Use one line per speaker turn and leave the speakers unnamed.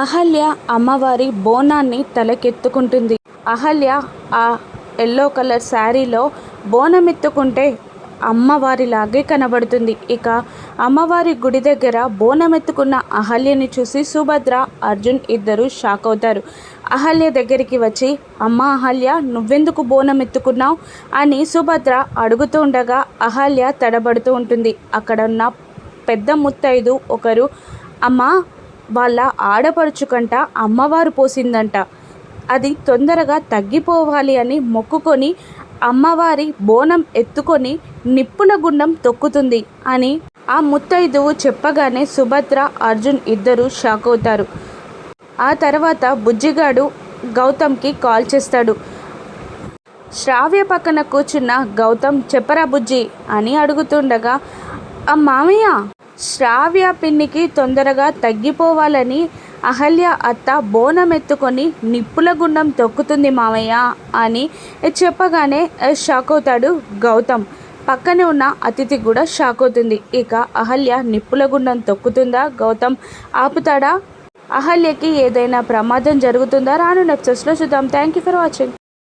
అహల్య అమ్మవారి బోనాన్ని తలకెత్తుకుంటుంది. అహల్య ఆ yellow colour శారీలో బోనం ఎత్తుకుంటే అమ్మవారిలాగే కనబడుతుంది. ఇక అమ్మవారి గుడి దగ్గర బోనం ఎత్తుకున్న అహల్యని చూసి సుభద్ర అర్జున్ ఇద్దరు షాక్ అవుతారు. అహల్య దగ్గరికి వచ్చి అమ్మ అహల్య నువ్వెందుకు బోనం ఎత్తుకున్నావు అని సుభద్ర అడుగుతూ ఉండగా అహల్య తడబడుతూ ఉంటుంది. అక్కడ ఉన్న పెద్ద ముత్తైదు ఒకరు అమ్మ వాళ్ళ ఆడపడుచుకంట అమ్మవారు పోసిందంట. అది తొందరగా తగ్గిపోవాలి అని మొక్కుకొని అమ్మవారి బోనం ఎత్తుకొని నిప్పుల గుండం తొక్కుతుంది అని ఆ ముత్తైదువు చెప్పగానే సుభద్ర అర్జున్ ఇద్దరు షాక్ అవుతారు. ఆ తర్వాత బుజ్జిగాడు గౌతమ్కి కాల్ చేస్తాడు. శ్రావ్య పక్కన కూర్చున్న గౌతమ్ చెప్పరా బుజ్జి అని అడుగుతుండగా ఆ మామయ్య శ్రావ్య పిన్నికి తొందరగా తగ్గిపోవాలని అహల్య అత్త బోనం ఎత్తుకొని నిప్పుల గుండం తొక్కుతుంది మామయ్య అని చెప్పగానే షాక్ అవుతాడు గౌతమ్. పక్కనే ఉన్న అతిథి కూడా షాక్ అవుతుంది. ఇక అహల్య నిప్పుల గుండం తొక్కుతుందా? గౌతమ్ ఆపుతాడా? అహల్యకి ఏదైనా ప్రమాదం జరుగుతుందా? రాను నెప్సెస్లో చూద్దాం. Thank you for watching